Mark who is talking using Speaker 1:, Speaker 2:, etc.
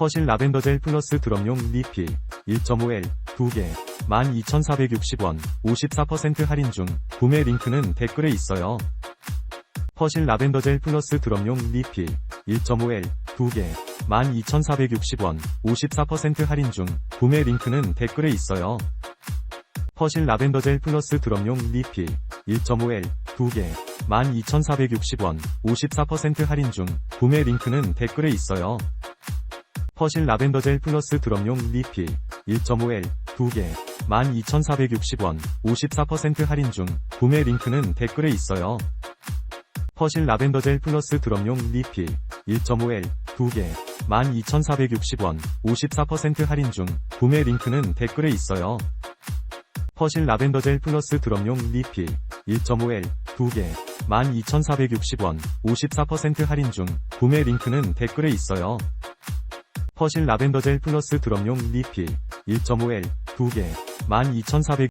Speaker 1: 퍼실 라벤더 젤 플러스 드럼용 리필 1.5L 2개 12,460원 54% 할인 중 구매 링크는 댓글에 있어요. 퍼실 라벤더 젤 플러스 드럼용 리필 1.5L 2개 12,460원 54% 할인 중 구매 링크는 댓글에 있어요. 퍼실 라벤더 젤 플러스 드럼용 리필 1.5L 2개 12,460원 54% 할인 중 구매 링크는 댓글에 있어요. 퍼실 라벤더 젤 플러스 드럼용 리필 1.5L 2개 12,460원 54% 할인 중 구매 링크는 댓글에 있어요. 퍼실 라벤더 젤 플러스 드럼용 리필 1.5L 2개 12,460원 54% 할인 중 구매 링크는 댓글에 있어요. 퍼실 라벤더 젤 플러스 드럼용 리필 1.5L 2개 12,460원 54% 할인 중 구매 링크는 댓글에 있어요. 퍼실 라벤더 젤 플러스 드럼용 리필 1.5L 2개 12,400